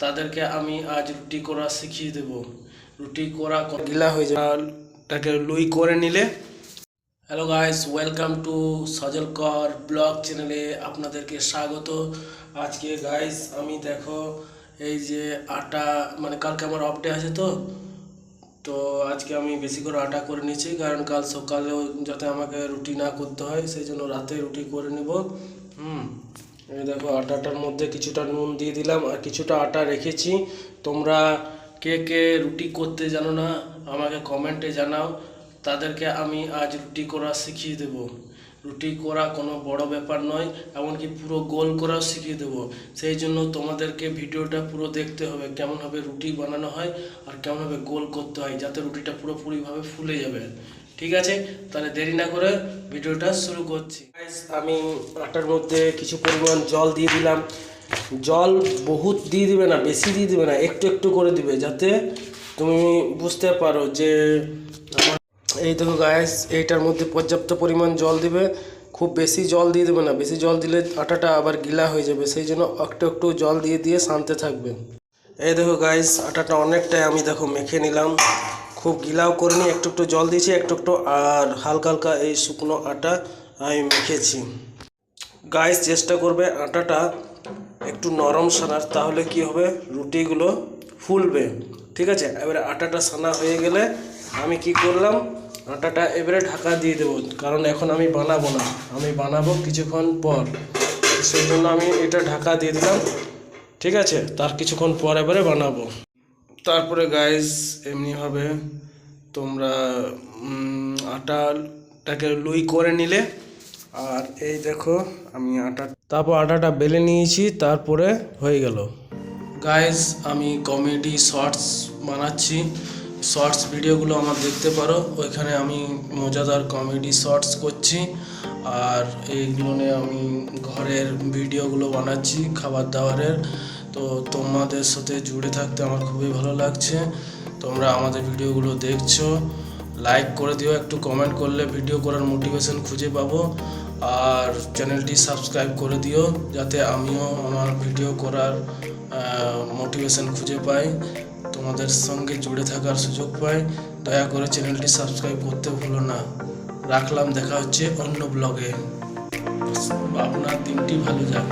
তাদেরকে আমি আজ রুটি করা শিখিয়ে দেব। রুটি করা গিলা হয়ে যায় তাকে লুই করে নিলে। Hello guys welcome to Sajal Kar blog চ্যানেলে আপনাদেরকে স্বাগত। আজকে গাইস আমি দেখো এই যে আটা মানে কালকে আমার অফ ডে আছে তো। তো আজকে আমি বেশি করে আটা করে নিয়েছি কারণ কাল সকালেও যাতে আমাকে রুটি না করতে হয় সেই জন্য রাতে রুটি করে নেব। হুম। দেখো আটাটার মধ্যে কিছুটা নুন দিয়ে দিলাম আর কিছুটা আটা রেখেছি। তোমরা কে কে রুটি করতে জানো না, আমাকে কমেন্টে জানাও। তাদেরকে আমি আজ রুটি করা শিখিয়ে দেব। রুটি করা কোনো বড় ব্যাপার নয়, এমনকি পুরো গোল করাও শিখিয়ে দেবো। সেই জন্য তোমাদেরকে ভিডিওটা পুরো দেখতে হবে, কেমনভাবে রুটি বানানো হয় আর কেমনভাবে গোল করতে হয়, যাতে রুটিটা পুরোপুরিভাবে ফুলে যাবে। ঠিক আছে? তাহলে দেরি না করে ভিডিওটা শুরু করছি। আমি আটার মধ্যে কিছু পরিমাণ জল দিয়ে দিলাম। জল বহুত দিয়ে দিবে না, বেশি দিয়ে দিবে না, একটু একটু করে দিবে, যাতে তুমি বুঝতে পারো যে এই দেখো গায়েস এইটার মধ্যে পর্যাপ্ত পরিমাণ জল দিবে। খুব বেশি জল দিয়ে দেবে না, বেশি জল দিলে আটাটা আবার গিলা হয়ে যাবে, সেই জন্য একটু একটু জল দিয়ে দিয়ে শান্তে থাকবে। এই দেখো গাইস আটাটা অনেকটাই আমি দেখো মেখে নিলাম। খুব গিলাও করে করিনি, একটু একটু জল দিয়েছি, একটু একটু, আর হালকা হালকা এই শুকনো আটা আমি মেখেছি। গাইস চেষ্টা করবে আটাটা একটু নরম সানার, তাহলে কি হবে? রুটিগুলো ফুলবে। ঠিক আছে? এবারে আটাটা সানা হয়ে গেলে আমি কি করলাম? আটাটা এবারে ঢাকা দিয়ে দেবো, কারণ এখন আমি বানাবো না। আমি বানাবো কিছুক্ষণ পর। সেই জন্য আমি এটা ঢাকা দিয়ে দিলাম। ঠিক আছে? তার কিছুক্ষণ পর এবারে বানাবো। তারপরে গাইস এমনিভাবে তোমরা আটাটাকে লুই করে নিলে। আর এই দেখো, আমি আটা, তারপর আটাটা বেলে নিয়েছি, তারপরে হয়ে গেল। গাইস আমি কমেডি শর্টস বানাচ্ছি। শর্টস ভিডিওগুলো আমার দেখতে পারো। ওইখানে আমি মজাদার কমেডি শর্টস করছি। আর এইগুলো নিয়ে আমি ঘরের ভিডিওগুলো বানাচ্ছি, খাবার দাবারের। তো তোমাদের সাথে জুড়ে থাকতে আমার খুবই ভালো লাগছে। তোমরা আমাদের ভিডিওগুলো দেখছ। লাইক করে দিও, একটু কমেন্ট করলে ভিডিও করার মোটিভেশন খুঁজে পাবো। আর চ্যানেলটি সাবস্ক্রাইব করে দিও, যাতে আমিও আমার ভিডিও করার মোটিভেশন খুঁজে পাই। তোমাদের সঙ্গে জুড়ে থাকার সুযোগ পাই। দয়া করে চ্যানেলটি সাবস্ক্রাইব করতে ভুলো না। রাখলাম, দেখা হচ্ছে অন্য ব্লগে আপনার দিনটি ভালো যাক।